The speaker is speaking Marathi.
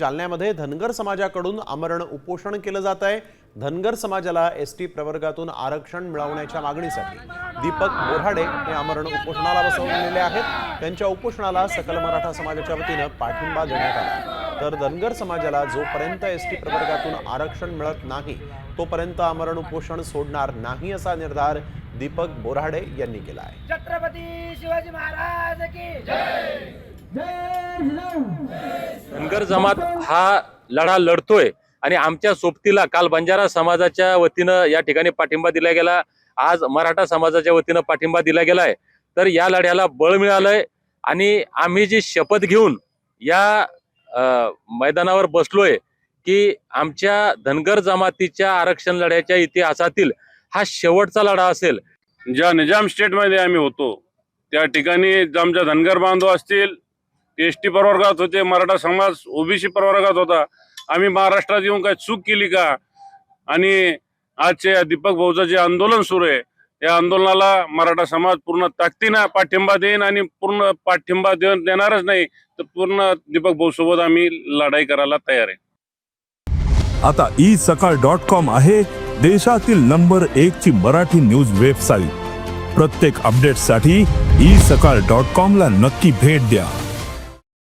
जालन्यामध्ये धनगर समाजाकडून आमरण उपोषण केलं जात आहे. धनगर समाजाला एस टी प्रवर्गातून आरक्षण मिळवण्याच्या मागणीसाठी दीपक बोऱ्हाडे हे आमरण उपोषणाला बसवलेले आहेत. त्यांच्या उपोषणाला सकल मराठा समाजाच्या वतीनं पाठिंबा देण्यात आला. तर धनगर समाजाला जोपर्यंत एस टी प्रवर्गातून आरक्षण मिळत नाही तोपर्यंत आमरण उपोषण सोडणार नाही असा निर्धार दीपक बोऱ्हाडे यांनी केला आहे. छत्रपती शिवाजी महाराज की जय! धनगर जमात हा लढा लढतोय आणि आमच्या सोबतीला काल बंजारा समाजाच्या वतीनं या ठिकाणी पाठिंबा दिला गेला. आज मराठा समाजाच्या वतीनं पाठिंबा दिला गेलाय. तर या लढ्याला बळ मिळालंय आणि आम्ही जी शपथ घेऊन या मैदानावर बसलोय की आमच्या धनगर जमातीच्या आरक्षण लढ्याच्या इतिहासातील हा शेवटचा लढा असेल. ज्या निजाम स्टेटमध्ये आम्ही होतो त्या ठिकाणी आमच्या धनगर बांधव असतील एस टी प्रवर्गात होते मराठा समाज ओबीसी प्रवर्गात होता. आम्ही महाराष्ट्रात येऊन काय चूक केली का? आणि आजचे या दीपक भाऊचं जे आंदोलन सुरू आहे या आंदोलनाला मराठा समाज पूर्ण ताकदीनं पाठिंबा देईन आणि पूर्ण पाठिंबा देऊन देणारच नाही तर पूर्ण दीपक भाऊ सोबत आम्ही लढाई करायला तयार आहे. आता ई सकाळ डॉट कॉम आहे देशातील नंबर एक ची मराठी न्यूज वेबसाईट. प्रत्येक अपडेटसाठी ई सकाळ डॉट कॉम ला नक्की भेट द्या.